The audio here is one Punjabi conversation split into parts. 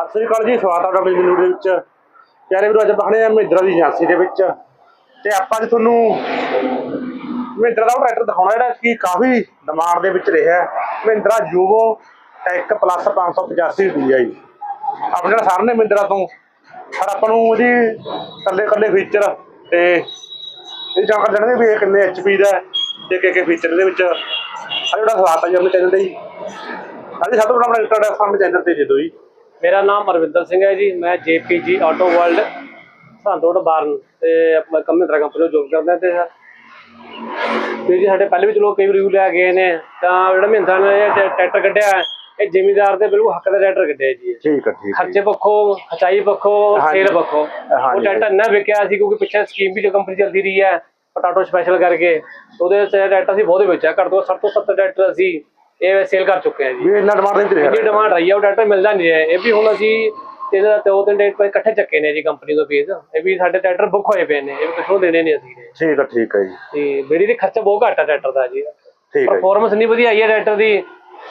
ਸਤਿ ਸ੍ਰੀ ਅਕਾਲ ਜੀ, ਸਵਾਗਤ ਹੈ ਤੁਹਾਡਾ ਆਪਣੀ ਵੀਡੀਓ ਦੇ ਵਿੱਚ। ਪਿਆਰੇ ਵੀਰੋ, ਅੱਜ ਬਖਣੇ ਆ ਮਹਿੰਦਰਾ ਦੀ ਏਜੰਸੀ ਦੇ ਵਿੱਚ। ਤੇ ਆਪਾਂ ਅੱਜ ਤੁਹਾਨੂੰ ਮਹਿੰਦਰਾ ਦਾ ਉਹ ਟਰੈਕਟਰ ਦਿਖਾਉਣਾ, ਜਿਹੜਾ ਕਿ ਕਾਫੀ ਡਿਮਾਂਡ ਦੇ ਵਿੱਚ ਰਿਹਾ Mahindra Yuvo tech plus 585 DI ਆਪਣੇ ਨਾਲ ਨੇ ਮਹਿੰਦਰਾ ਤੋਂ, ਪਰ ਆਪਾਂ ਨੂੰ ਉਹਦੀ ਕੱਲੇ ਕੱਲੇ ਫੀਚਰ ਤੇ ਇਹ ਜਾਣਕਾਰੀ ਜਾਣਗੇ ਵੀ ਇਹ ਕਿੰਨੇ HP ਦਾ ਹੈ ਤੇ ਕਿ ਕਿ ਫੀਚਰ ਦੇ ਵਿੱਚ। ਆ ਜਿਹੜਾ ਸਵਾਗਤ ਹੈ ਜੀ ਆਪਣੇ ਚੈਨਲ ਤੇ ਜੀ। ਅੱਜ ਸਭ ਤੋਂ ਪਹਿਲਾਂ ਆਪਣਾ ਇੰਟਰੋਡਕਸ਼ਨ ਆਪਣੇ ਚੈਨਲ ਤੇ ਦੇ ਦਿਓ ਜੀ। ਮੇਰਾ ਨਾਮ ਅਰਵਿੰਦਰ ਸਿੰਘ ਹੈ ਜੀ ਮੈਂ ਜੇਪੀਜੀ ਆਟੋ ਵਰਲਡ ਸੰਤੋੜ ਬਾਰਨ ਤੇ ਆਪਣਾ ਕੰਮਿੰਦਰਾ ਕੰਪਨੀ ਨੂੰ ਜੋਬ ਕਰਦਾ ਤੇ ਸਰ ਤੇ ਜੀ ਸਾਡੇ ਪਹਿਲੇ ਵੀ ਚਲੋ ਕਈ ਰਿਵਿਊ ਲੈ ਗਏ ਨੇ ਤਾਂ ਜਿਹੜਾ ਮਹਿੰਦਰਾ ਨੇ ਇਹ ਟਰੈਕਟਰ ਕੱਢਿਆ ਇਹ ਜ਼ਿਮੀਦਾਰ ਦੇ ਬਿਲਕੁਲ ਹੱਕ ਦਾ ਟਰੈਕਟਰ ਕੱਢਿਆ ਜੀ। ਠੀਕ ਹੈ ਠੀਕ ਖਰਚੇ ਪੱਖੋਂ ਹਚਾਈ ਪੱਖੋਂ। ਸੇਲ ਪੱਖੋਂ। ਉਹ ਟਰੈਕਟਰ ਇੰਨਾ ਵਿਕਿਆ ਸੀ ਕਿਉਂਕਿ ਪਿੱਛੇ ਸਕੀਮ ਵੀ ਜੋ ਕੰਪਨੀ ਚੱਲਦੀ ਰਹੀ ਹੈ ਪਟਾਟੋ ਸਪੈਸ਼ਲ ਕਰਕੇ ਉਹਦੇ ਟਰੈਕਟਰ ਅਸੀਂ ਬਹੁਤ ਵੇਚਿਆ ਘੱਟ ਤੋਂ 60 ਤੋਂ 70 ਟਰੈਕਟਰ ਅਸੀਂ ਇਹ ਸੇਲ ਕਰ ਚੁੱਕੇ ਹਾਂ ਜੀ। ਵੀ ਇੰਨਾ ਡਿਮਾਂਡ ਨਹੀਂ ਰਿਹਾ। ਇੰਨੀ ਡਿਮਾਂਡ ਰਹੀ ਹੈ ਉਹ ਡਾਟਾ ਮਿਲਦਾ ਨਹੀਂ ਹੈ ਇਹ ਵੀ ਹੁਣ ਅਸੀਂ ਇਹਦਾ ਦੋ ਤਿੰਨ ਡੇਟ ਪਰ ਇਕੱਠੇ ਚੱਕੇ ਨੇ ਜੀ ਕੰਪਨੀ ਤੋਂ ਫੀਸ ਇਹ ਵੀ ਸਾਡੇ ਟਰੈਕਟਰ ਬੁੱਕ ਹੋਏ ਪਏ ਨੇ ਇਹ ਵੀ ਕਿਥੋਂ ਦੇਣੇ ਨੇ ਅਸੀਂ। ਨੇ। ਠੀਕ ਹੈ ਠੀਕ ਹੈ ਜੀ। ਤੇ ਬੇੜੀ ਦੀ ਖਰਚਾ ਬਹੁਤ ਘੱਟ ਹੈ ਟਰੈਕਟਰ ਦਾ ਜੀ। ਠੀਕ ਜੀ। ਪਰਫਾਰਮੈਂਸ ਨਹੀਂ ਵਧੀਆ ਆਈ ਹੈ ਟਰੈਕਟਰ ਦੀ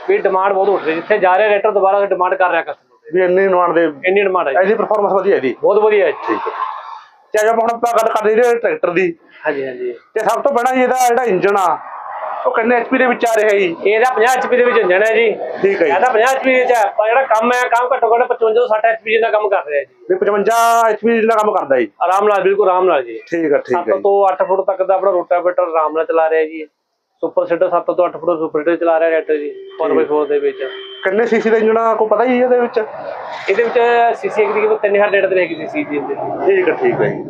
ਵੀ ਡਿਮਾਂਡ ਬਹੁਤ ਉੱਠ ਰਹੀ। ਜਿੱਥੇ ਜਾ ਰਿਹਾ ਟਰੈਕਟਰ ਦੁਬਾਰਾ ਡਿਮਾਂਡ ਕਰ ਰਿਹਾ ਕਸਟਮਰ ਵੀ ਇੰਨੀ ਡਿਮਾਂਡ ਦੇ ਇੰਨੀ ਡਿਮਾਂਡ ਹੈ ਜੀ। ਇਹਦੀ ਪਰਫਾਰਮੈਂਸ ਵਧੀਆ ਇਹਦੀ ਬਹੁਤ ਵਧੀਆ ਹੈ ਜੀ। ਠੀਕ ਹੈ ਤੇ ਆਪਾਂ ਹੁਣ ਆਪਾਂ ਗੱਲ ਕਰਦੇ ਜਿਹੜੇ ਟਰੈਕਟਰ ਦੀ। ਹਾਂਜੀ ਹਾਂਜੀ। ਤੇ ਸਭ ਤੋਂ ਪਹਿਲਾਂ ਜੀ ਇਹਦਾ ਜਿਹੜਾ ਇੰਜਨ ਆ ਉਹ ਕਿੰਨੇ HP ਦੇ ਵਿੱਚ ਆ ਰਿਹਾ ਜੀ। ਇਹਦਾ 50 HP ਦੇ ਵਿੱਚ ਇੰਜਣ ਹੈ ਜੀ। ਠੀਕ ਹੈ ਜੀ। ਇਹਦਾ 50 HP ਦੇ ਵਿੱਚ ਹੈ ਪਰ ਜਿਹੜਾ ਕੰਮ ਹੈ ਕੰਮ ਘੱਟੋ ਘੱਟ 55 ਤੋਂ 60 HP ਜਿੰਨਾ ਕੰਮ ਕਰ ਰਿਹਾ ਜੀ। ਵੀ 55 HP ਦਾ ਕੰਮ ਕਰਦਾ ਜੀ। ਆਰਾਮ ਨਾਲ ਬਿਲਕੁਲ ਆਰਾਮ ਨਾਲ ਜੀ। ਠੀਕ ਹੈ ਠੀਕ 7 ਹੈ ਜੀ। ਤੋਂ 8 ਫੁੱਟ ਤੱਕ ਦਾ ਆਪਣਾ ਰੋਟਾਵੇਟਰ ਆਰਾਮ ਨਾਲ ਚਲਾ ਰਿਹਾ ਜੀ। ਸੁਪਰ ਸੀਟਰ 7 ਤੋਂ 8 ਫੁੱਟ ਸੁਪਰ ਸੀਟਰ ਚਲਾ ਰਿਹਾ ਟਰੈਕਟਰ ਜੀ 4x4 ਦੇ ਵਿੱਚ। ਕਿੰਨੇ ਸੀਸੀ ਦਾ ਇੰਜਨ ਆ ਕੋਈ ਪਤਾ ਜੀ ਇਹਦੇ ਵਿੱਚ? ਇਹਦੇ ਵਿੱਚ ਸੀਸੀ ਇੱਕ ਦੀ ਕੀਮਤ 3000 ਡੇਢ ਤੇ ਹੈਗੀ ਸੀਸੀ ਦੇ ਠੀਕ ਹੈ ਠੀਕ ਹੈ ਜੀ।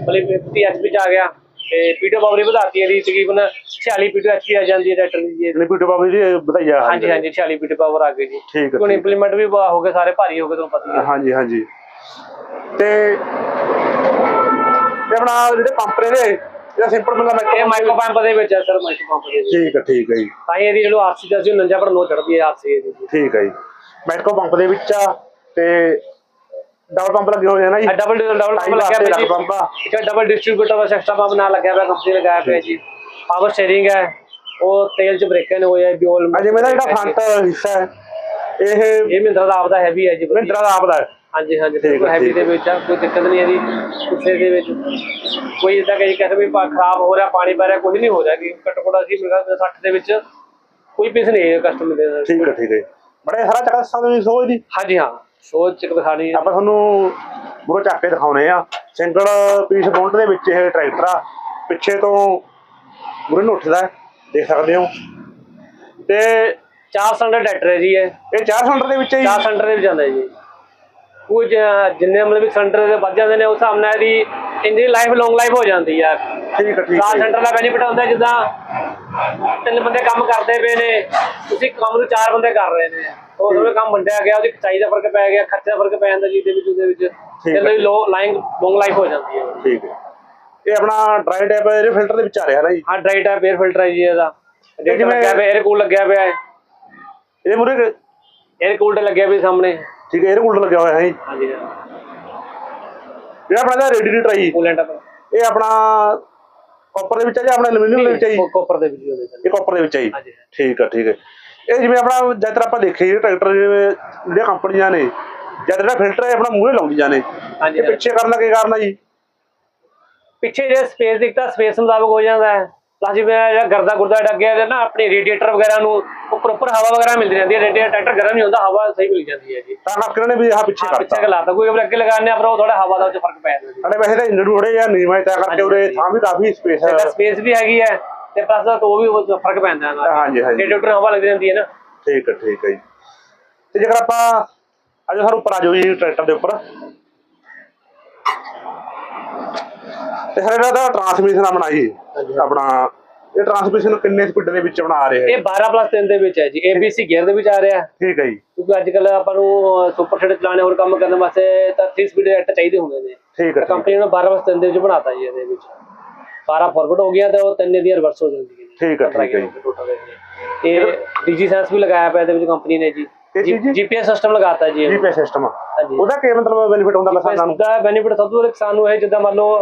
ਮਤਲਬ 50 ਐਚਪੀ ਚ ਆ ਗਿਆ। ਤੇ ਪੀਟੋ ਪਾਵਰ ਵੀ ਵਧਾਤੀ ਇਹਦੀ ਤਕਰੀਬਨ 46 ਪੀਟੋ ਐਚਪੀ ਆ ਜਾਂਦੀ ਹੈ ਟਰੈਕਟਰ ਦੀ ਜੀ ਪੀਟੋ ਬਾਬੂ ਜੀ ਵਧਾਈਆ ਹਾਂਜੀ ਹਾਂਜੀ 46 ਪੀਟੋ ਪਾਵਰ ਆ ਗਈ ਜੀ। ਠੀਕ ਹੈ ਹੁਣ ਠੀਕ ਇੰਪਲੀਮੈਂਟ ਵੀ ਵਾ- ਹੋ ਗਏ ਸਾਰੇ ਭਾਰੀ ਹੋ ਗਏ ਤੁਹਾਨੂੰ ਪਤਾ ਹੀ ਹੈ। ਹਾਂਜੀ ਹਾਂਜੀ। ਤੇ ਤੇ ਆਪਣਾ ਜਿਹੜੇ ਪੰਪ ਨੇ ਇਹਦੇ ਇਹਦਾ ਸਿੰਪਲ ਬੰਦਾ ਮੈਂ ਇਹ ਮਾਈਕਰੋ ਪੰਪ ਦੇ ਵਿੱਚ ਹੈ ਸਰ ਮਾਈਕਰੋ ਪੰਪ ਦੇ ਵਿੱਚ। ਠੀਕ ਹੈ ਠੀਕ ਹੈ ਜੀ। ਤਾਂ ਹੀ ਇਹਦੀ ਜਿਹੜਾ ਆਰਸੀ ਦਾ ਸੀ ਨੰਜਾ ਪਰ ਨੋ ਚੜਦੀ ਹੈ ਆਰਸੀ ਦੀ ਜੀ ਠੀਕ ਹੈ ਜੀ। ਮੈਟਕੋ ਪੰਪ ਦੇ ਵਿੱਚ ਆ ਤੇ ਡਬਲ ਪੰਪ ਲੱਗੇ ਹੋਏ ਆ ਨਾ ਜੀ। ਡਬਲ ਡਬਲ ਡਬਲ ਪੰਪ ਲੱਗਿਆ ਪਿਆ ਜੀ। ਇੱਕ ਡਬਲ ਡਿਸਟ੍ਰੀਬਿਊਟਰ ਦਾ ਐਕਸਟਰਾ ਪੰਪ ਨਾਲ ਲੱਗਿਆ ਪਿਆ ਕੰਪਨੀ ਲਗਾਇਆ ਪਿਆ ਜੀ। ਪਾਵਰ ਸਟੀਅਰਿੰਗ ਹੈ ਉਹ ਤੇਲ ਚ ਬ੍ਰੇਕਾਂ ਨੇ ਹੋਇਆ ਬਿਓਲ ਅਜੇ ਮੇਰਾ ਜਿਹੜਾ ਫਰੰਟ ਹਿੱਸਾ ਹੈ ਇਹ ਇਹ ਮਹਿੰਦਰਾ ਦਾ ਆਪਦਾ ਹੈਵੀ ਹੈ ਜੀ। ਮਿੰਟਰਾ ਦਾ ਆਪਦਾ ਹਾਂਜੀ ਹਾਂਜੀ ਠੀਕ ਹੈ, ਬਿਲਕੁਲ ਹੈਵੀ ਦੇ ਵਿੱਚ ਕੋਈ ਦਿੱਕਤ ਨਹੀਂ ਇਹਦੀ ਗੁੱਸੇ ਦੇ ਵਿੱਚ ਕੋਈ ਇਦਾਂ ਕਹੀ ਕਹਿੰਦੇ ਵੀ ਪਾ- ਖਰਾਬ ਹੋ ਰਿਹਾ ਪਾਣੀ ਪੈ ਰਿਹਾ ਕੁਝ ਨਹੀਂ ਹੋ ਰਿਹਾ ਕਿ ਘੱਟ ਅਸੀਂ ਮੇਰਾ 60 ਦੇ ਵਿੱਚ ਕੋਈ ਪੀਸ ਨਹੀਂ ਹੈ ਕਸਟਮਰ ਦੇ। ਠੀਕ ਹੈ ਠੀਕ ਹੈ। ਬੜੇ ਸਾਰਾ ਚੱਕਰ ਸਾਨੂੰ ਸੋਚ ਦੀ ਹਾਂਜੀ ਹਾਂ। ਸੋਚ ਚ ਦਿਖਾਣੀ ਆਪਾਂ ਤੁਹਾਨੂੰ ਮੂਰੋ ਚੱਕ ਕੇ ਦਿਖਾਉਣੇ ਆ। ਸਿੰਗਲ ਪੀਸ ਬੌਂਡ ਦੇ ਵਿੱਚ ਇਹ ਟਰੈਕਟਰ ਆ। ਪਿੱਛੇ ਤੋਂ ਮੂਰੇ ਨੂੰ ਉੱਠਦਾ ਦੇਖ ਸਕਦੇ ਹੋ। ਤੇ 4 ਸਿਲੰਡਰ ਟਰੈਕਟਰ ਹੈ ਜੀ ਇਹ। ਇਹ 4 ਸਿਲੰਡਰ ਦੇ ਵਿੱਚ ਹੀ 4 ਸਿਲੰਡਰ ਦੇ ਵਿੱਚ ਜਾਂਦਾ ਜੀ। ਕੁਝ ਜਿੰਨੇ ਮਤਲਬ ਵੀ ਸੈਂਟਰ ਦੇ ਵੱਧ ਜਾਂਦੇ ਨੇ ਉਸ ਹਿਸਾਬ ਨਾਲ ਇਹਦੀ ਇੰਜਨ ਲਾਈਫ ਲੌਂਗ ਲਾਈਫ ਹੋ ਜਾਂਦੀ ਹੈ ਠੀਕ ਹੈ ਠੀਕ ਹੈ ਸੈਂਟਰ ਦਾ ਬੈਨੀਫਿਟ ਹੁੰਦਾ ਜਿੱਦਾਂ ਤਿੰਨ ਬੰਦੇ ਕੰਮ ਕਰਦੇ ਪਏ ਨੇ ਤੁਸੀਂ ਕੰਮ ਨੂੰ ਚਾਰ ਬੰਦੇ ਕਰ ਰਹੇ ਨੇ। ਉਹ ਦੋਵੇਂ ਕੰਮ ਵੰਡਿਆ ਗਿਆ ਉਹਦੀ ਖਚਾਈ ਦਾ ਫ਼ਰਕ ਪੈ ਗਿਆ ਖਰਚਾ ਫ਼ਰਕ ਪੈ ਜਾਂਦਾ ਜੀ ਦੇ ਵਿੱਚ। ਉਹਦੇ ਵਿੱਚ ਤੇ ਲਈ ਲੋ ਲਾਈਨ ਲੌਂਗ ਲਾਈਫ ਹੋ ਜਾਂਦੀ ਹੈ ਠੀਕ ਹੈ ਇਹ ਆਪਣਾ ਡਰਾਈ ਟੈਪ 에ਅਰ ਫਿਲਟਰ ਦੇ ਵਿੱਚ ਆ ਰਿਹਾ ਨਾ ਜੀ? ਹਾਂ ਡਰਾਈ ਟੈਪ 에ਅਰ ਫਿਲਟਰ ਹੈ ਜੀ ਇਹਦਾ। ਜਿਵੇਂ ਲੱਗਿਆ ਪਿਆ 에ਅਰ ਕੂਲ ਲੱਗਿਆ ਪਿਆ ਹੈ। ਇਹਦੇ ਮੂਰੇ 에ਅਰ ਕੂਲਰ ਲੱਗਿਆ ਪਿਆ ਸਾਹਮਣੇ। ਠੀਕ ਹੈ ਇਹ ਕੂਲਰ ਲੱਗਿਆ ਹੋਇਆ ਹੈ ਜੀ ਹਾਂਜੀ। ਜਿਹੜਾ ਆਪਣਾ ਰੇਡੀਏਟਰ ਹੈ ਜੀ। ਕੂਲੈਂਟ ਇਹ ਆਪਣਾ ਕਾਪਰ ਦੇ ਵਿੱਚ ਹੈ ਜਾਂ ਆਪਣਾ ਐਲੂਮੀਨੀਅਮ ਦੇ ਵਿੱਚ ਹੈ ਜੀ? ਕੋਪਰ ਦੇ ਵਿੱਚ ਉਹਦੇ। ਇਹ ਕਾਪਰ ਦੇ ਵਿੱਚ ਹੈ ਜੀ। ਠੀਕ ਹੈ ਠੀਕ ਹੈ ਇਹ ਜਿਵੇਂ ਆਪਣਾ ਜਦ ਆਪਾਂ ਦੇਖੇ ਜੀ ਟਰੈਕਟਰ ਜਿਵੇਂ ਜਿਹੜੀਆਂ ਕੰਪਨੀਆਂ ਨੇ ਜਦ ਜਿਹੜਾ ਫਿਲਟਰ ਹੈ ਆਪਣਾ ਮੂਹਰੇ ਲਾਉਂਦੀਆਂ ਨੇ। ਹਾਂਜੀ ਪਿੱਛੇ ਕਰਨ ਦਾ ਕੀ ਕਾਰਨ ਹੈ ਜੀ? ਪਿੱਛੇ ਜੇ ਸਪੇਸ ਦਿਖਦਾ ਸਪੇਸ ਮੁਤਾਬਕ ਹੋ ਜਾਂਦਾ ਹੈ। ਪਲੱਸ ਜਿਵੇਂ ਜਿਹੜਾ ਗਰਦਾ ਗੁਰਦਾ ਡੱਗਿਆ ਹੈ ਨਾ ਆਪਣੇ ਰੇਡੀਏਟਰ ਵਗੈਰਾ ਨੂੰ ਉਹ ਪ੍ਰੋਪਰ ਹਵਾ ਵਗੈਰਾ ਮਿਲਦੀ ਰਹਿੰਦੀ ਹੈ ਰੇਡੀਏਟਰ ਟਰੈਕਟਰ ਗਰਮ ਨਹੀਂ ਹੁੰਦਾ ਹਵਾ ਸਹੀ ਮਿਲ ਜਾਂਦੀ ਹੈ ਜੀ। ਤਾਂ ਉਹਨਾਂ ਨੇ ਵੀ ਆਹ ਪਿੱਛੇ ਹਾਂ ਪਿੱਛੇ ਕਰਤਾ। ਲਾਤਾ ਕੋਈ ਅੱਗੇ ਆ ਪਰ ਉਹ ਥੋੜਾ ਹਵਾ ਦਾ ਉਹ 'ਚ ਫ਼ਰਕ ਪੈ ਜਾਂਦਾ ਅਰੇ ਵੈਸੇ ਤਾਂ ਇੰਜਨ ਥੋੜੇ ਜਿਹਾ ਨੀਵਾਂ ਤਾਂ ਕਰਕੇ ਉਰੇ ਥਾਂ ਵੀ ਕਾਫੀ ਸਪੇਸ ਹੈ ਸਪੇਸ ਵੀ ਹੈਗੀ ਹੈ ਤੇ ਪਲੱਸ ਉਹ ਵੀ ਫ਼ਰਕ ਪੈਂਦਾ ਹੈ ਹਾਂਜੀ ਹਾਂਜੀ। ਰੇਡੀਏਟਰ ਹਵਾ ਲੱਗਦੀ ਰਹਿੰਦੀ ਹੈ ਨਾ। ਠੀਕ ਹੈ ਠੀਕ ਹੈ ਜੀ। ਤੇ ਜੇਕਰ ਆਪਾਂ ਅੱਜ ਸਾਨੂੰ ਉੱਪਰ ਆ ਜਾਓ ਜੀ ਟਰੈਕਟਰ ਦੇ ਉੱਪਰ। ਤੇ ਸਰ ਇਹਦਾ ਟਰਾਂਸਮਿਸ਼ਨ ਆਪਣਾ ਜੀ ਆਪਣਾ ਇਹ ਟਰਾਂਸਮਿਸ਼ਨ ਕਿੰਨੇ ਸਪੀਡ ਦੇ ਵਿੱਚ ਬਣਾ ਰਹੇ ਹੈ? ਇਹ 12 ਪਲੱਸ 3 ਦੇ ਵਿੱਚ ਹੈ ਜੀ ABC ਗੇਅਰ ਦੇ ਵਿੱਚ ਆ ਰਿਹਾ ਹੈ। ਠੀਕ ਹੈ ਜੀ। ਕਿਉਂਕਿ ਅੱਜ ਕੱਲ ਆਪਾਂ ਨੂੰ ਸੁਪਰ ਸੀਟ ਚਲਾਣੇ ਹੋਰ ਕੰਮ ਕਰਨ ਵਾਸਤੇ ਤਾਂ 3 ਸਪੀਡ ਐਟ ਚਾਹੀਦੇ ਹੁੰਦੇ ਨੇ। ਠੀਕ ਹੈ ਕੰਪਨੀ ਨੇ 12 ਪਲੱਸ 3 ਦੇ ਵਿੱਚ ਬਣਾਤਾ ਜੀ ਇਹਦੇ ਵਿੱਚ। 12 ਫਾਰਵਰਡ ਹੋ ਗਿਆ ਤੇ ਉਹ ਤਿੰਨ ਦੀ ਰਿਵਰਸ ਹੋ ਜਾਂਦੀ ਹੈ ਠੀਕ ਹੈ, ਠੀਕ ਹੈ। ਟੋਟਲ ਇਹ ਡੀਜੀ ਸੈਂਸ ਵੀ ਲਗਾਇਆ ਪਿਆ ਇਹਦੇ ਵਿੱਚ ਕੰਪਨੀ ਨੇ ਜੀ? ਜੀਪੀਐਸ ਸਿਸਟਮ ਲਗਾਤਾ ਜੀ। ਜੀਪੀਐਸ ਸਿਸਟਮ ਉਹਦਾ ਕੀ ਮਤਲਬ ਬੈਨੀਫਿਟ ਹੁੰਦਾ ਕਿਸਾਨਾਂ ਨੂੰ? ਦਾ ਬੈਨੀਫਿਟ ਸਭ ਤੋਂ ਵੱਧ ਕਿਸਾਨ ਨੂੰ ਇਹ ਜਿੱਦਾਂ ਮੰਨ ਲਓ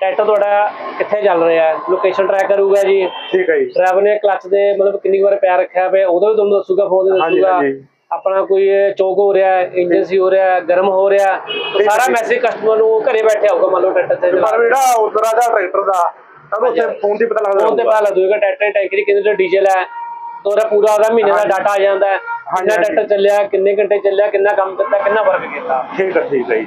ਟਰੈਕਟਰ ਤੁਹਾਡਾ ਕਿੱਥੇ ਚੱਲ ਰਿਹਾ? ਹੈ ਲੋਕੇਸ਼ਨ ਟਰੈਕ ਕਰੂਗਾ ਜੀ? ਠੀਕ ਹੈ ਜੀ। ਡਰਾਈਵਰ ਨੇ ਕਲੱਚ ਦੇ ਮਤਲਬ ਕਿੰਨੀ ਵਾਰ ਪੈਰ ਰੱਖਿਆ ਪਿਆ ਉਹਦਾ ਵੀ ਤੁਹਾਨੂੰ ਦੱਸੂਗਾ ਫੋਨ ਤੇ ਹਾਂਜੀ ਦੱਸੂਗਾ। ਹਾਂਜੀ। ਆਪਣਾ ਕੋਈ ਚੋਕ ਹੋ ਰਿਹਾ ਹੈ ਇੰਜਨ ਸੀ ਹੋ ਰਿਹਾ ਹੈ ਗਰਮ ਹੋ ਰਿਹਾ ਹੈ, ਤਾਂ ਸਾਰਾ ਮੈਸੇਜ ਕਸਟਮਰ ਨੂੰ ਘਰੇ ਬੈਠੇ ਆਊਗਾ ਮੰਨ ਲਓ ਟਰੈਕਟਰ ਤੇ ਪਰ ਜਿਹੜਾ ਉਧਰ ਦਾ ਟਰੈਕਟਰ ਦਾ ਤੁਹਾਨੂੰ ਉੱਥੇ ਫੋਨ ਤੇ ਪਤਾ ਲੱਗਦਾ ਫੋਨ ਤੇ ਹੋਊਗਾ। ਪਤਾ ਲੱਗ ਜਾਊਗਾ ਟਰੈਕਟਰ ਟੈਂਕ ਦੀ ਕਿੰਨੇ ਦਾ ਡੀਜ਼ਲ ਹੈ ਤੋਰਾ ਪੂਰਾ ਉਹਦਾ ਮਹੀਨੇ ਦਾ ਡਾਟਾ ਆ ਜਾਂਦਾ ਹੈ ਕਿੰਨਾ ਹਾਂਜੀ। ਟਰੈਕਟਰ ਚੱਲਿਆ ਕਿੰਨੇ ਘੰਟੇ ਚੱਲਿਆ ਕਿੰਨਾ ਕੰਮ ਕੀਤਾ ਕਿੰਨਾ ਵਰਕ ਕੀਤਾ। ਠੀਕ ਹੈ ਠੀਕ ਹੈ ਜੀ।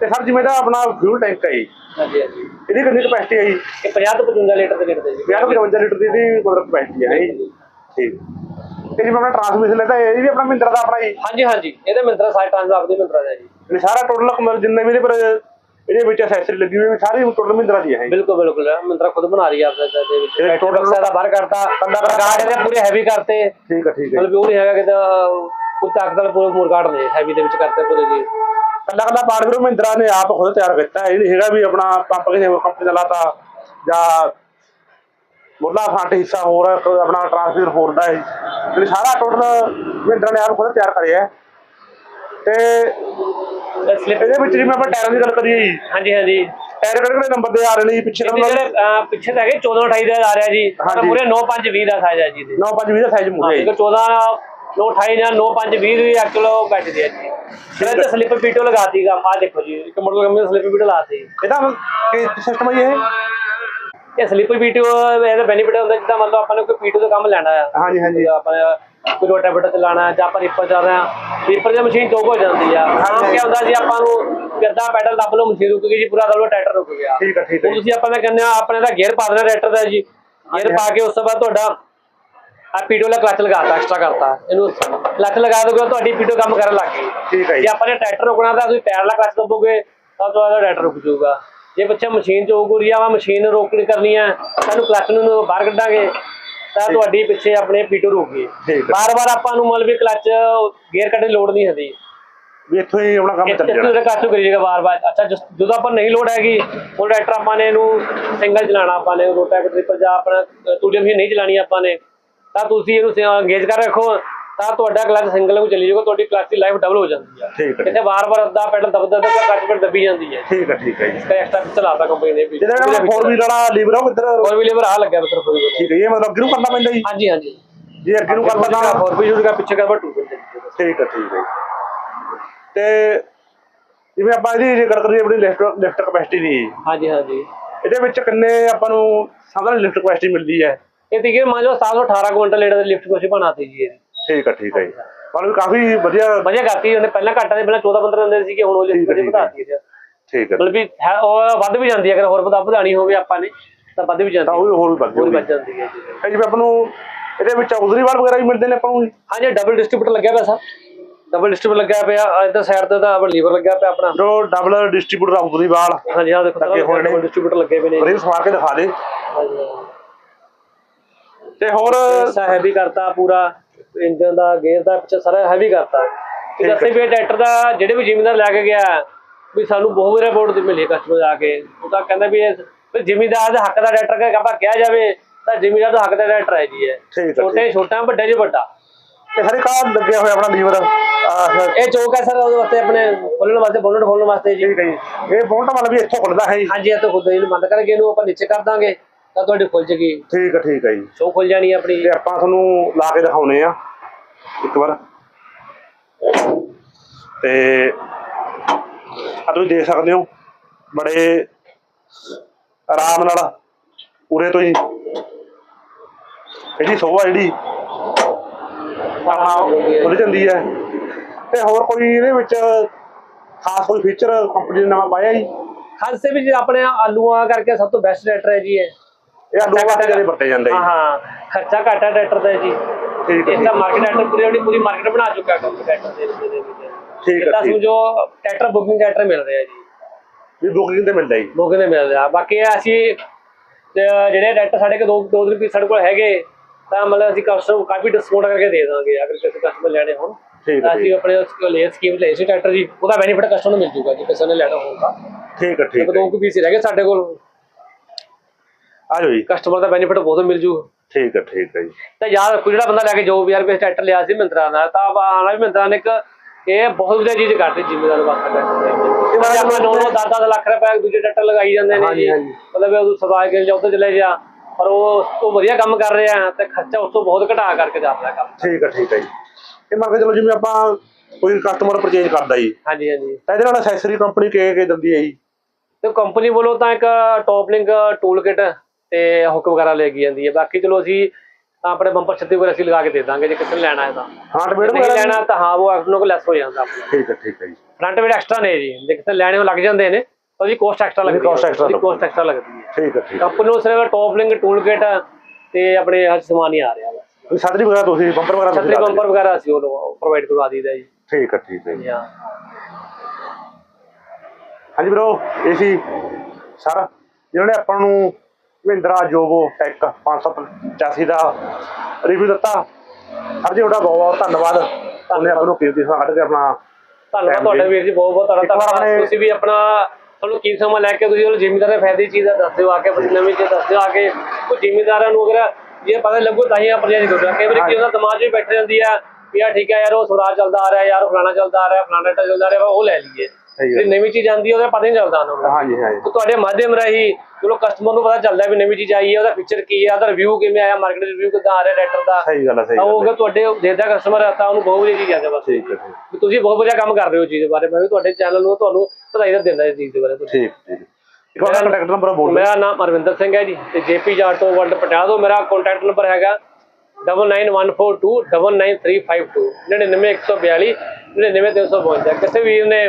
ਤੇ ਸਰ ਜਿਵੇਂ ਦਾ ਆਪਣਾ ਫਿਊਲ ਟੈਂਕ ਹੈ ਜੀ। ਹਾਂਜੀ ਹਾਂਜੀ। ਇਹਦੀ ਕਿੰਨੀ ਕਪੈਸਿਟੀ ਹੈ ਜੀ? ਇਹ 50 ਤੋਂ 55 ਲੀਟਰ ਦੇ ਲੀਟਰ ਦੇ ਜੀ। 50 ਤੋਂ 55 ਲੀਟਰ ਦੀ ਇਹਦੀ ਮਤਲਬ ਕਪੈਸਿਟੀ ਹੈ ਜੀ। ਠੀਕ। ਤੇ ਜਿਵੇਂ ਆਪਣਾ ਟਰਾਂਸਮਿਸ਼ਨ ਲੈਂਦਾ ਇਹ ਵੀ ਆਪਣਾ ਮਹਿੰਦਰਾ ਦਾ ਆਪਣਾ ਜੀ? ਹਾਂਜੀ ਹਾਂਜੀ। ਇਹਦੇ ਮਿੰਤਰਾ ਸਾਈਡ ਟ੍ਰਾਂਸ ਆਪਦੇ ਮਿੰਤਰਾ ਦਾ ਜੀ। ਇਹ ਸਾਰਾ ਟੋਟਲ ਕਮਰ ਜਿੰਨੇ ਵੀ ਇਹਦੇ ਪਰ ਇਹਦੇ ਵਿੱਚ ਐਕਸੈਸਰੀ ਲੱਗੀ ਹੋਈ ਹੈ ਸਾਰੀ ਟੋਟਲ ਮਹਿੰਦਰਾ ਦੀ ਹੈ ਬਿਲਕੁਲ ਬਿਲਕੁਲ। ਮਿੰਤਰਾ ਖੁਦ ਬਣਾ ਰਹੀ ਹੈ ਆਪਦੇ ਦੇ ਵਿੱਚ। ਬਕਸਾ ਦਾ ਬਾਹਰ ਕਰਤਾ। ਕੰਡਾ ਗਾਰਡ ਇਹਦੇ ਪੂਰੇ ਹੈਵੀ ਕਰਤੇ। ਠੀਕ ਹੈ ਠੀਕ ਹੈ। ਮਤਲਬ ਉਹ ਨਹੀਂ ਹੈਗਾ ਕਿ ਤਾਂ ਕੋਈ ਤਾਕਤ ਵਾਲੇ ਪੂਰੇ ਮੋਰ ਨੇ ਹੈਵੀ ਦੇ ਵਿੱਚ ਕਰਤੇ ਪੂਰੇ ਜੀ। ਕੱਲਾ ਕੱਲਾ ਪਾਰਟ ਵੀਰੋ ਮਹਿੰਦਰਾ ਨੇ ਆਪ ਖੁਦ ਤਿਆਰ ਕੀਤਾ। ਇਹ ਨਹੀਂ ਹੈਗਾ ਵੀ ਆਪਣਾ ਪੰਪ ਕਿਸੇ ਹੋਰ ਕੰਪਨੀ ਦਾ ਲਾਤਾ ਜਾਂ ਮੁੱਢਲਾ ਫਰੰਟ ਹਿੱਸਾ ਹੋਰ ਆਪਣਾ ਟਰਾਂਸਫਰ ਹੋਰ ਦਾ ਹੈ ਇਹ ਸਾਰਾ ਟੋਟਲ ਮਹਿੰਦਰਾ ਨੇ ਆਪ ਖੁਦ ਤਿਆਰ ਕਰਿਆ ਤੇ ਸਲਿੱਪ ਇਹਦੇ ਵਿੱਚ ਜਿਵੇਂ ਆਪਾਂ ਟਾਇਰਾਂ ਦੀ ਗੱਲ ਕਰੀਏ ਜੀ। ਹਾਂਜੀ ਹਾਂਜੀ। ਟਾਇਰ ਕਿਹੜੇ ਨੰਬਰ ਦੇ ਆ ਰਹੇ ਨੇ ਜੀ ਪਿੱਛੇ ਨੰਬਰ ਜਿਹੜੇ ਪਿੱਛੇ ਤਾਂ ਹੈਗੇ 14 28 ਦਾ ਆ ਰਿਹਾ ਜੀ। ਪੂਰੇ 9 5 20 ਦਾ ਸਾਈਜ਼ ਹੈ ਜੀ ਇਹਦੇ। 955 ਦਾ ਸਾਈਜ਼ ਜੀ। 14 9 28 ਜਾਂ 9 5 20 ਦੀ ਐਕਚੁਅਲ ਉਹ ਬੈਠਦੇ ਆ ਜੀ। ਇਹਦੇ ਤੇ ਸਲਿੱਪ ਪੀਟੋ ਲਗਾਤੀ ਗਾ ਆ ਦੇਖੋ ਜੀ ਇੱਕ ਮਾਡਲ ਕੰਪਨੀ ਨੇ ਸਲਿੱਪ ਪੀਟੋ ਲਾਤੀ ਇਹਦਾ ਕੀ ਸਿਸਟਮ ਹੈ ਜੀ ਇਹ? ਇਹ ਸਲਿੱਪ ਪੀਟੋ ਇਹਦਾ ਬੈਨੀਫਿਟ ਹੁੰਦਾ ਜਿੱਦਾਂ ਮੰਨ ਲਓ ਆਪਾਂ ਨੇ ਕੋਈ ਪੀਟੋ ਦਾ ਕੰਮ ਲੈਣਾ ਆ। ਹਾਂਜੀ ਹਾਂਜੀ। ਆਪਾਂ ਨੇ ਕੋਈ ਰੋਟਾ ਬਟਾ ਚਲਾਣਾ ਜਾਂ ਆਪਾਂ ਰੀਪਰ ਚੱਲ ਰਹੇ ਹਾਂ ਰੀਪਰ ਦੀ ਮਸ਼ੀਨ ਚੋਕ ਹੋ ਜਾਂਦੀ ਆ। ਆਮ ਕੀ ਹੁੰਦਾ ਜੀ ਆਪਾਂ ਨੂੰ ਕਿੱਦਾਂ ਪੈਡਲ ਦੱਬ ਲਓ ਮਸ਼ੀਨ ਰੁਕ ਗਈ ਜੀ ਪੂਰਾ ਦਬਲੋ ਟਰੈਕਟਰ ਰੁਕ ਗਿਆ। ਠੀਕ ਹੈ ਠੀਕ ਹੈ ਹੁਣ ਤੁਸੀਂ ਆਪਾਂ ਨੇ ਕਹਿੰਦੇ ਆ ਆਪਣੇ ਦਾ ਗੇਅਰ ਪਾ ਦੇਣਾ ਟਰੈਕਟਰ ਦਾ ਜੀ। ਗੇਅਰ ਪਾ ਕੇ ਉਸ ਤੋਂ ਬਾਅਦ ਤੁਹਾਡਾ ਆ ਪੀਟੋ ਦਾ ਕਲਚ ਲਗਾਤਾ ਐਕਸਟਰਾ ਕਰਤਾ। ਇਹਨੂੰ ਕਲਚ ਲਗਾ ਦੋਗੇ ਤੁਹਾਡੀ ਪੀਟੋ ਕੰਮ ਕਰਨ ਲੱਗ ਗਈ। ਠੀਕ ਹੈ ਜੀ। ਜੇ ਆਪਾਂ ਨੇ ਟਰੈਕਟਰ ਰੁਕਣਾ ਤਾਂ ਤੁਸੀਂ ਪੈਰ ਵਾਲਾ ਕਲਚ ਦੱਬੋਗੇ ਤਾਂ ਤੁਹਾਡਾ ਟਰੈਕਟਰ ਰੁਕ ਜਾਊਗਾ। ਜੇ ਬੱਚਾ ਮਸ਼ੀਨ ਚ ਹੋਊ ਰਿਹਾ ਵਾ ਮਸ਼ੀਨ ਰੋਕਣੀ ਕਰਨੀ ਹੈ ਸਾਨੂੰ ਕਲਚ ਨੂੰ ਬਾਹਰ ਕੱਢਾਂਗੇ ਤਾਂ ਤੁਹਾਡੀ ਪਿੱਛੇ ਆਪਣੇ ਪੀਟੋ ਰੁਕ ਗਈ ਹੈ। ਬਾਰ-ਬਾਰ ਆਪਾਂ ਨੂੰ ਮਤਲਬ ਵੀ ਕਲਚ ਗੇਅਰ ਕੱਢਣ ਦੀ ਲੋੜ ਨਹੀਂ ਹੁੰਦੀ ਵੀ ਇੱਥੋਂ ਹੀ ਆਪਣਾ ਕੰਮ ਚੱਲ ਇੱਥੇ ਜਾਣਾ। ਉਹਦੇ ਕਲਚ ਕਰੀ ਜਾਏਗਾ ਬਾਰ-ਬਾਰ ਅੱਛਾ ਜਦੋਂ ਆਪਾਂ ਨਹੀਂ ਲੋੜ ਹੈਗੀ ਉਹ ਟਰੈਕਟਰ ਆਪਾਂ ਨੇ ਇਹਨੂੰ ਸਿੰਗਲ ਚਲਾਣਾ ਆਪਾਂ ਨੇ ਰੋਟਾ ਟ੍ਰਿਪਲ ਜਾਂ ਆਪਣਾ ਤੂੜੀ ਮਸ਼ੀਨ ਨਹੀਂ ਚਲਾਣੀ ਆਪਾਂ ਨੇ ਤਾਂ ਤੁਸੀਂ ਇਹਨੂੰ ਗੇਜ ਕਰ ਰੱਖੋ ਤਾਂ ਤੁਹਾਡਾ ਕਲਚ ਸਿੰਗਲ ਨੂੰ ਚੱਲੀ ਜਾਊਗਾ ਤੁਹਾਡੀ ਕਲਚ ਦੀ ਲਾਈਫ ਡਬਲ ਹੋ ਜਾਂਦੀ ਹੈ ਠੀਕ ਹੈ। ਕਿਤੇ ਵਾਰ-ਵਾਰ ਅੱਧਾ ਪੈਡਲ ਦਬਦਾ ਤਾਂ ਕਲਚ ਪੈਡ ਦੱਬੀ ਜਾਂਦੀ ਹੈ। ਠੀਕ ਹੈ ਠੀਕ ਹੈ ਜੀ। ਤੇ ਐਕਸਟਰਾ ਚਲਾਤਾ ਕੰਪਨੀ ਨੇ ਵੀ। ਜਿਹੜਾ ਫੋਰ ਵੀਲਰ ਵਾਲਾ ਲੀਵਰ ਆ ਉਹ ਕਿੱਧਰ ਹੋਰ ਵੀ ਲੀਵਰ ਆ ਲੱਗਿਆ ਮਿੱਤਰ ਕੋਈ ਠੀਕ ਹੈ ਇਹ ਮਤਲਬ ਨੂੰ ਕਰਨਾ ਪੈਂਦਾ ਜੀ? ਹਾਂਜੀ ਹਾਂਜੀ। ਜੇ ਅੱਗੇ ਨੂੰ ਕਰਨਾ ਤਾਂ ਹੋਰ ਵੀ ਜੁੜੇਗਾ ਪਿੱਛੇ ਕਰ ਬਟੂ ਠੀਕ ਹੈ ਠੀਕ ਹੈ ਤੇ ਜਿਵੇਂ ਆਪਾਂ ਇਹਦੀ ਜੇ ਗੱਲ ਕਰੀਏ ਆਪਣੀ ਲਿਫਟ ਲਿਫਟ ਕਪੈਸਿਟੀ ਦੀ। ਹਾਂਜੀ ਹਾਂਜੀ। ਇਹਦੇ ਵਿੱਚ ਕਿੰਨੇ ਆਪਾਂ ਨੂੰ ਸਾਧਾਰਨ ਲਿਫਟ ਕਪੈਸਿਟੀ ਮਿਲਦੀ ਹੈ? ਇਹ ਤੀਕੇ ਮੰਨ ਲਓ 718 ਕੁਇੰਟਲ ਲੀਟਰ ਦੀ ਲਿਫਟ ਕੋਸ਼ੀ ਬਣਾਤੀ ਜੀ ਇਹਦੀ। ਠੀਕ ਹੈ ਠੀਕ ਹੈ ਜੀ। ਮਤਲਬ ਕਾਫੀ ਵਧੀਆ ਵਧੀਆ ਕਰਤੀ ਉਹਨੇ। ਪਹਿਲਾਂ ਘੱਟ ਦੇ ਪਹਿਲਾਂ 14 15 ਦਿੰਦੇ ਸੀਗੇ ਹੁਣ ਉਹ ਲਿਫਟ ਠੀਕ ਹੈ, ਕੋਸ਼ੀ ਠੀਕ ਹੈ। ਵਧਾਤੀ ਹੈ ਠੀਕ ਹੈ ਮਤਲਬ ਵੀ ਹੈ ਉਹ ਵੱਧ ਵੀ ਜਾਂਦੀ ਹੈ ਅਗਰ ਹੋਰ ਵਧਾ ਵਧਾਣੀ ਹੋਵੇ ਆਪਾਂ ਨੇ ਤਾਂ ਵੱਧ ਵੀ ਜਾਂਦੀ ਤਾਂ ਹੈ ਉਹ ਵੀ ਹੋਰ ਵੀ ਵੱਧ ਹੋਰ ਵੀ ਵੱਧ ਜਾਂਦੀ ਹੈ ਜੀ। ਤੇ ਜਿਵੇਂ ਆਪਾਂ ਨੂੰ ਇਹਦੇ ਵਿੱਚ ਉਜ਼ਰੀਵਾਲ ਵਗੈਰਾ ਵੀ ਮਿਲਦੇ ਨੇ ਆਪਾਂ ਨੂੰ ਜੀ? ਹਾਂਜੀ ਡਬਲ ਡਿਸਟ੍ਰੀਬਿਊਟਰ ਲੱਗਿਆ ਪਿਆ ਸਰ। ਡਬਲ ਡਿਸਟ੍ਰੀਬਿਊਟਰ ਲੱਗਿਆ ਪਿਆ ਇੱਧਰ ਸਾਈਡ ਤੇ ਤਾਂ ਲੀਵਰ ਲੱਗਿਆ ਪਿਆ ਆਪਣਾ। ਜੋ ਡਬਲ ਡਿਸਟ੍ਰੀਬਿਊਟਰ ਆ ਉਜ਼ਰੀਵਾਲ ਹਾਂਜੀ ਆਹ ਦੇਖੋ ਹੋਏ ਨੇ। ਡਬਲ ਡਿਸਟ੍ਰੀਬਿਊਟਰ ਲੱਗੇ ਪਏ ਨੇ ਬਰੇ ਸਮਾਰ ਕੇ ਦਿਖਾ ਦੇ। ਹਾਂਜੀ। ਤੇ ਹੋਰ ਹਿੱਸਾ ਹੈਵੀ ਕਰਤਾ ਪੂਰਾ ਇੰਜਨ ਦਾ ਗੇਅਰ ਦਾ ਪਿੱਛੇ ਸਾਰਾ ਹੈਵੀ ਕਰਤਾ। ਤੇ। ਦੱਸੇ ਵੀ ਟਰੈਕਟਰ ਦਾ ਜਿਹੜੇ ਵੀ ਜ਼ਿਮੀਂਦਾਰ ਲੈ ਕੇ ਗਿਆ ਵੀ ਸਾਨੂੰ ਬਹੁਤ ਰਿਪੋਰਟ ਤੇ ਮਿਲੀ ਕਸਟਮਰ ਆ ਕੇ। ਉਹ ਤਾਂ ਕਹਿੰਦਾ ਵੀ ਇਹ ਜ਼ਿਮੀਂਦਾਰ ਦੇ ਹੱਕ ਦਾ ਟਰੈਕਟਰ ਕਿ ਆਪਾਂ ਕਿਹਾ ਜਾਵੇ ਤਾਂ ਜ਼ਿਮੀਂਦਾਰ ਦਾ ਹੱਕ ਦਾ ਟਰੈਕਟਰ ਹੈ ਜੀ ਇਹ। ਛੋਟੇ ਛੋਟਾ ਵੱਡਾ ਜੇ ਵੱਡਾ। ਇਹ ਸਾਰੇ ਕਾਰ ਲੱਗਿਆ ਹੋਇਆ ਆਪਣਾ ਲੀਵਰ ਇਹ ਚੌਕ ਹੈ ਸਰ ਉਹਦੇ ਵਾਸਤੇ ਆਪਣੇ ਖੋਲਣ ਵਾਸਤੇ ਬੋਨਟ ਖੋਲਣ ਵਾਸਤੇ ਜੀ। ਠੀਕ ਹੈ ਜੀ। ਇਹ ਬੋਨਟ ਮਤਲਬ ਵੀ ਇੱਥੋਂ ਖੁੱਲਦਾ ਹੈ ਜੀ। ਹਾਂਜੀ ਇਹ ਤਾਂ ਖੁਦ ਇਹਨੂੰ ਬੰਦ ਕਰਕੇ ਇਹਨੂੰ ਆਪਾਂ ਨੀਚੇ ਕਰ ਦਾਂਗੇ। ਤਾਂ ਤੁਹਾਡੀ ਖੁੱਲ ਜੇਗੀ। ਠੀਕ ਹੈ ਠੀਕ ਹੈ ਜੀ। ਚੌਕ ਖੁੱਲ ਜਾਣੀ ਹੈ ਆਪਣੀ। ਤੇ ਆਪਾਂ ਤੁਹਾਨੂੰ ਲਾ ਕੇ ਦਿਖਾਉਨੇ ਆ। ਇੱਕ ਵਾਰ। ਤੇ ਆ ਤੁਸੀਂ ਦੇਖ ਸਕਦੇ ਹੋ ਬੜੇ ਆਰਾਮ ਨਾਲ ਉਰੇ ਤੋਂ ਹੀ। ਇਹਦੀ ਸੋਭਾ ਜਿਹੜੀ ਆਪਣਾ ਖੁੱਲ ਜਾਂਦੀ ਹੈ ਤੇ ਹੋਰ ਕੋਈ ਇਹਦੇ ਵਿੱਚ ਖਾਸ ਕੋਈ ਫੀਚਰ ਕੰਪਨੀ ਨੇ ਨਵਾਂ ਪਾਇਆ ਜੀ? ਖਾਸੇ ਵੀ ਜੀ ਆਪਣੇ ਆਲੂਆਂ ਕਰਕੇ ਸਭ ਤੋਂ ਬੈਸਟ ਟਰੈਕਟਰ ਹੈ ਜੀ ਇਹ। ਇਹ ਆਲੂ ਵਾਸਤੇ ਜਿਹੜੇ ਵਰਤੇ ਜਾਂਦੇ ਹਾਂ ਜੀ। ਹਾਂ ਖਰਚਾ ਘੱਟ ਹੈ ਟਰੈਕਟਰ ਦਾ ਜੀ। ਠੀਕ ਹੈ ਇਸ ਦਾ ਮਾਰਕੀਟ ਟਰੈਕਟਰ ਪੂਰੀ ਆਪਣੀ ਪੂਰੀ ਮਾਰਕੀਟ ਬਣਾ ਚੁੱਕਾ ਟਰੈਕਟਰ ਦੇ ਵਿੱਚ ਦੇ ਵਿੱਚ। ਠੀਕ ਹੈ, ਤਾਂ ਠੀਕ। ਸਮਝੋ ਟਰੈਕਟਰ ਬੁਕਿੰਗ ਟਰੈਕਟਰ ਮਿਲ ਰਿਹਾ ਜੀ। ਵੀ ਬੁਕਿੰਗ ਤੇ ਮਿਲਦਾ ਜੀ। ਬੁਕਿੰਗ ਤੇ ਮਿਲ ਰਿਹਾ ਬਾਕੀ ਇਹ ਅਸੀਂ ਤੇ ਜਿਹੜੇ ਟਰੈਕਟਰ ਸਾਡੇ ਕੋਲ ਦੋ ਦੋ ਦਿਨ ਸਾਡੇ ਕੋਲ ਹੈਗੇ ਤਾਂ ਮਤਲਬ ਅਸੀਂ ਕਸਟਮਰ ਕਾਫੀ ਡਿਸਕਾਊਂਟ ਕਰਕੇ ਦੇ ਦਾਂਗੇ ਅਗਰ ਕਿਸੇ ਕਸਟਮਰ ਲੈਣੇ ਹੋਣ। ਠੀਕ ਤਾਂ ਹੈ ਅਸੀਂ ਠੀਕ। ਆਪਣੇ ਉਸ ਕੋਲ ਇਹ ਸਕੀਮ ਲਈ ਸੀ ਟਰੈਕਟਰ ਜੀ। ਉਹਦਾ ਬੈਨੀਫਿਟ ਕਸਟਮਰ ਨੂੰ ਮਿਲ ਜੂਗਾ ਜੀ ਕਿਸੇ ਨੇ ਲੈਣਾ ਹੋਊਗਾ। ਠੀਕ ਹੈ ਠੀਕ ਹੈ। ਦੋ ਕੁ ਪੀਸ ਰਹਿ ਗਏ ਸਾਡੇ ਕੋਲ। ਆ ਜਾਓ ਜੀ। ਕਸਟਮਰ ਦਾ ਬੈਨੀਫਿਟ ਬਹੁਤ ਮਿਲ ਜੂ। ਠੀਕ ਹੈ ਠੀਕ ਹੈ ਜੀ। ਤੇ ਯਾਦ ਰੱਖੋ ਜਿਹੜਾ ਬੰਦਾ ਲੈ ਕੇ ਜੋ ਵੀ ਯਾਰ ਵੀ ਟਰੈਕਟਰ ਲਿਆ ਸੀ ਮਿੰਤਰਾ ਦਾ ਤਾਂ ਆਣਾ ਵੀ ਮਿੰਤਰਾ ਨੇ ਇੱਕ ਇਹ ਬਹੁਤ ਵਧੀਆ ਚੀਜ਼ ਕਰਤੀ ਜ਼ਿੰਮੇਦਾਰ ਵਾਸਤੇ ਇਹ ਵਾਲਾ ਆਪਣਾ 9 9 10 10 ਲੱਖ ਰੁਪਏ ਦੂਜੇ ਟਰੈਕਟਰ ਲਗਾਈ ਜਾਂਦੇ ਨੇ ਜੀ। ਮਤਲਬ ਉਹ ਸਵਾਲ ਕੇ ਜਾਂ ਉੱਧਰ ਚਲੇ ਜਾ ਪਰ ਉਹ ਉਹ ਵਧੀਆ ਕੰਮ ਕਰ ਰਿਹਾ ਤੇ ਖਰਚਾ ਉਸ ਤੋਂ ਬਹੁਤ ਘਟਾ ਕਰਕੇ ਜਾਂਦਾ ਕੰਮ। ਠੀਕ ਹੈ ਠੀਕ ਹੈ ਜੀ। ਇਹ ਮੰਨ ਕੇ ਚਲੋ ਜਿਵੇਂ ਆਪਾਂ ਕੋਈ ਕਸਟਮਰ ਪਰਚੇਜ ਕਰਦਾ ਜੀ। ਹਾਂਜੀ ਹਾਂਜੀ। ਤਾਂ ਇਹਦੇ ਨਾਲ ਐਕਸੈਸਰੀ ਕੰਪਨੀ ਕੇ ਕੇ ਦਿੰਦੀ ਹੈ ਜੀ? ਤੇ ਕੰਪਨੀ ਵੱਲੋਂ ਤਾਂ ਇੱਕ ਟੌਪ ਲਿੰਕ ਟੂਲ ਕਿਟ ਤੇ ਹੁੱਕ ਵਗੈਰਾ ਲੈ ਕੇ ਜਾਂਦੀ ਹੈ। ਬਾਕੀ ਚਲੋ ਅਸੀਂ ਆਪਣੇ ਬੰਪਰ ਛੱਤੀ ਵਗੈਰਾ ਅਸੀਂ ਲਗਾ ਕੇ ਦੇ ਦਾਂਗੇ ਜੇ ਕਿਸੇ ਨੇ ਲੈਣਾ ਹੈ ਤਾਂ। ਹਾਂ ਡਿਬੇਟ ਨਹੀਂ ਲੈਣਾ ਤਾਂ ਹਾਂ ਉਹ ਆਪਣੇ ਕੋਲ ਲੈਸ ਹੋ ਜਾਂਦਾ ਆਪਣਾ। ਠੀਕ ਹੈ ਠੀਕ ਹੈ ਜੀ। ਫਰੰਟ ਵੇਟ ਐਕਸਟਰਾ ਨੇ ਜੀ। ਜੇ ਕਿਸੇ ਲੈਣੇ ਉਹ ਲੱਗ ਜਾਂਦੇ ਨੇ ਉਹਦੀ ਕੋਸਟ ਐਕਸਟਰਾ ਲੱਗਦੀ ਉਹਦੀ ਲੱਗਦੀ ਕੋਸਟ ਐਕਸਟਰਾ ਲੱਗਦੀ ਹੈ। ਠੀਕ ਹੈ ਠੀਕ ਹੈ। ਕੰਪਨੀ ਨੂੰ ਸਿਰਫ ਟੌਪ ਲਿੰਕ ਟੂਲ ਕਿਟ ਤੇ ਆਪਣੇ ਹੱਥ ਸਮਾਨ ਹੀ ਆ ਰਿਹਾ ਵੀ ਛਤਰੀ ਵਗੈਰਾ ਤੁਸੀਂ ਬੰਪਰ ਵਗੈਰਾ ਛਤਰੀ। ਬੰਪਰ ਵਗੈਰਾ ਅਸੀਂ ਉਹ ਪ੍ਰੋਵਾਈਡ ਕਰਵਾ ਦਈਦਾ ਜੀ। ਠੀਕ ਹੈ ਠੀਕ ਹੈ ਜੀ। ਹਾਂ। ਹਾਂਜੀ ਵੀਰੋ ਇਹ ਸੀ ਸਰ। ਜਿਨ੍ਹਾਂ ਨੇ ਆਪਾਂ ਨੂੰ ਮਹਿੰਦਰਾ ਜੋਵੋ ਟੈਕ 585 ਦਾ ਰਿਵਿਊ ਦਿੱਤਾ। ਸਰ ਜੀ ਤੁਹਾਡਾ ਬਹੁਤ ਬਹੁਤ ਧੰਨਵਾਦ। ਉਹਨੇ ਆਪਾਂ ਨੂੰ ਕੀਮਤੀ ਸਮਾਂ ਕੱਢ ਕੇ ਆਪਣਾ ਧੰਨਵਾਦ। ਤੁਹਾਡਾ ਵੀਰ ਜੀ ਬਹੁਤ ਬਹੁਤ ਤੁਹਾਡਾ ਧੰਨਵਾਦ। ਤੁਸੀਂ ਵੀ ਆਪਣਾ ਤੁਹਾਨੂੰ ਕੀ ਸਮਾਂ ਲੈ ਕੇ ਤੁਸੀਂ ਉਹ ਜ਼ਿਮੀਦਾਰ ਦੇ ਫਾਇਦੇ ਦੀ ਚੀਜ਼ਾਂ ਦੱਸਦੇ ਹੋ ਆ ਕੇ ਨਵੀਂ ਚੀਜ਼ ਦੱਸਦੇ ਹੋ ਆ ਕੇ ਕੋਈ ਜ਼ਿਮੀਦਾਰਾਂ ਨੂੰ ਅਗਰ ਜੇ ਪਤਾ ਲੱਗੂ ਤਾਂ ਹੀ ਆਪਾਂ ਪ੍ਰਯਾਸ ਕਰਦਾ ਕਈ ਵਾਰੀ ਕੀ ਹੁੰਦਾ ਦਿਮਾਗ 'ਚ ਵੀ ਬੈਠ ਜਾਂਦੀ ਆ ਵੀ ਆ ਠੀਕ ਹੈ ਯਾਰ ਉਹ ਸੁਰਾਜ ਚੱਲਦਾ ਆ ਰਿਹਾ ਯਾਰ ਫਲਾਣਾ ਚੱਲਦਾ ਆ ਰਿਹਾ ਫਲਾਣਾ ਚੱਲਦਾ ਆ ਰਿਹਾ ਉਹ ਲੈ ਲਈਏ। ਸਹੀ ਜਿਹੜੀ ਨਵੀਂ ਚੀਜ਼ ਆਉਂਦੀ ਹੈ ਉਹਦਾ ਪਤਾ ਨਹੀਂ ਚੱਲਦਾ ਉਹਨਾਂ ਨੂੰ। ਹਾਂਜੀ ਹਾਂਜੀ। ਤੇ ਤੁਹਾਡੇ ਮਾਧਿਅਮ ਰਾਹੀਂ ਚਲੋ ਕਸਟਮਰ ਨੂੰ ਪਤਾ ਚੱਲਦਾ ਵੀ ਨਵੀਂ ਚੀਜ਼ ਆਈ ਹੈ ਉਹਦਾ ਫੀਚਰ ਕੀ ਹੈ ਉਹਦਾ ਰਿਵਿਊ ਕਿਵੇਂ ਆਇਆ ਮਾਰਕੀਟ ਰਿਵਿਊ ਕਿੱਦਾਂ ਆ ਰਿਹਾ ਲੈਟਰ ਦਾ। ਸਹੀ ਗੱਲ ਹੈ ਸਹੀ ਤਾਂ ਗੱਲ ਉਹ ਹੈ। ਅਗਰ ਤੁਹਾਡੇ ਦੇਦਾ ਕਸਟਮਰ ਤਾਂ ਉਹਨੂੰ ਬਹੁਤ ਵਧੀਆ ਚੀਜ਼ ਆਉਂਦਾ ਬਸ। ਠੀਕ ਹੈ ਠੀਕ ਵੀ ਤੁਸੀਂ ਬਹੁਤ ਵਧੀਆ ਕੰਮ ਕਰ ਰਹੇ ਹੋ ਚੀਜ਼ ਦੇ ਬਾਰੇ ਮੈਂ ਵੀ ਤੁਹਾਡੇ ਚੈਨਲ ਨੂੰ ਤੁਹਾਨੂੰ ਵਧਾਈ ਦਿੰਦਾ ਇਸ ਚੀਜ਼ ਦੇ ਬਾਰੇ ਤੁਸੀਂ ਠੀਕ ਠੀਕ। ਇੱਕ ਵਾਰ ਕੰਟੈਕਟ ਨੰਬਰ ਬੋਲ ਦਿਓ। ਮੇਰਾ ਨਾਮ ਅਰਵਿੰਦਰ ਸਿੰਘ ਹੈ ਜੀ ਤੇ ਜੇਪੀ ਜਾਟੋ ਵਰਲਡ ਪਟਿਆਲਾ ਤੋਂ ਮੇਰਾ ਕੰਟੈਕਟ ਨੰਬਰ ਹੈਗਾ 9914299352 99142 99352 ਕਿਸੇ ਵੀਰ ਨੇ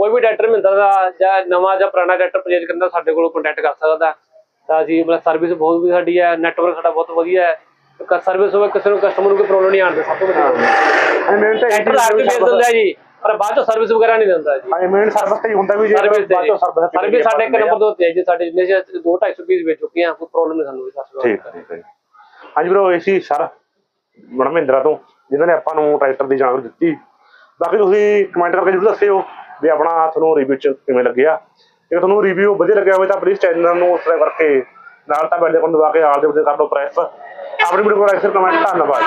ਕੋਈ ਵੀ ਡਾਕਟਰ ਮਹਿੰਦਰ ਦਾ ਜਾਂ ਨਵਾਂ ਜਾਂ ਪੁਰਾਣਾ ਡਾਕਟਰ ਪਰਚੇਜ ਕਰਨਾ ਸਾਡੇ ਕੋਲੋਂ ਕੰਟੈਕਟ ਕਰ ਸਕਦਾ। ਤਾਂ ਅਸੀਂ ਮਤਲਬ ਸਰਵਿਸ ਬਹੁਤ ਵੀ ਸਾਡੀ ਹੈ ਨੈਟਵਰਕ ਸਾਡਾ ਬਹੁਤ ਵਧੀਆ ਹੈ। ਸਰਵਿਸ ਹੋਵੇ ਕਿਸੇ ਨੂੰ ਕਸਟਮਰ ਨੂੰ ਕੋਈ ਪ੍ਰੋਬਲਮ ਨਹੀਂ ਆਉਂਦੀ ਸਭ ਤੋਂ ਵਧੀਆ। ਮੇਨ ਤਾਂ ਡਾਕਟਰ ਆ ਕੇ ਭੇਜ ਦਿੰਦਾ ਜੀ ਪਰ ਬਾਅਦ ਚ ਸਰਵਿਸ ਵਗੈਰਾ ਨਹੀਂ ਦਿੰਦਾ ਜੀ। ਹਾਂਜੀ ਮੇਨ ਸਰਵਿਸ ਤੇ ਹੀ ਹੁੰਦਾ ਵੀ ਜੇ ਬਾਅਦ ਚੋਂ ਸਰਵਿਸ ਸਰਵਿਸ ਸਾਡੇ ਇੱਕ ਨੰਬਰ ਦੋ ਤੇ ਹੈ ਜੀ ਸਾਡੇ ਜਿੰਨੇ ਚ ਦੋ 250 ਪੀਸ ਵੇਚ ਚੁੱਕੇ ਆ ਕੋਈ ਪ੍ਰੋਬਲਮ ਨਹੀਂ ਸਾਨੂੰ ਵਾਸਤੇ ਠੀਕ ਹੈ, ਠੀਕ ਹੈ ਜੀ। ਹਾਂਜੀ ਵੀਰੋ ਇਹ ਸੀ ਸਰ ਮਹਿੰਦਰਾ ਤੋਂ ਜਿਨ੍ਹਾਂ ਨੇ ਆਪਾਂ ਨੂੰ ਟਰੈਕਟਰ ਦੀ ਜਾਣਕਾਰੀ ਦਿੱਤੀ। ਬਾਕੀ ਤੁਸੀਂ ਕਮੈਂਟ ਕਰਕੇ ਜਰੂਰ ਦੱਸਿਓ। ਵੀ ਆਪਣਾ ਤੁਹਾਨੂੰ ਰਿਵਿਊ ਚ ਕਿਵੇਂ ਲੱਗਿਆ ਜੇ ਤੁਹਾਨੂੰ ਰਿਵਿਊ ਵਧੀਆ ਲੱਗਿਆ ਹੋਵੇ ਤਾਂ ਪਲੀਜ਼ ਚੈਨਲ ਨੂੰ ਸਬਸਕ੍ਰਾਈਬ ਕਰਕੇ ਨਾਲ ਤਾਂ ਬੈਲ ਆਈਕਨ ਦਬਾ ਕੇ ਆਲ ਦੇ ਉੱਤੇ ਕਰ ਦਿਓ ਪ੍ਰੈਸ ਆਪਣੀ ਵੀਡੀਓ ਕੋਲ ਅਕਸਰ ਕਮੈਂਟ ਧੰਨਵਾਦ।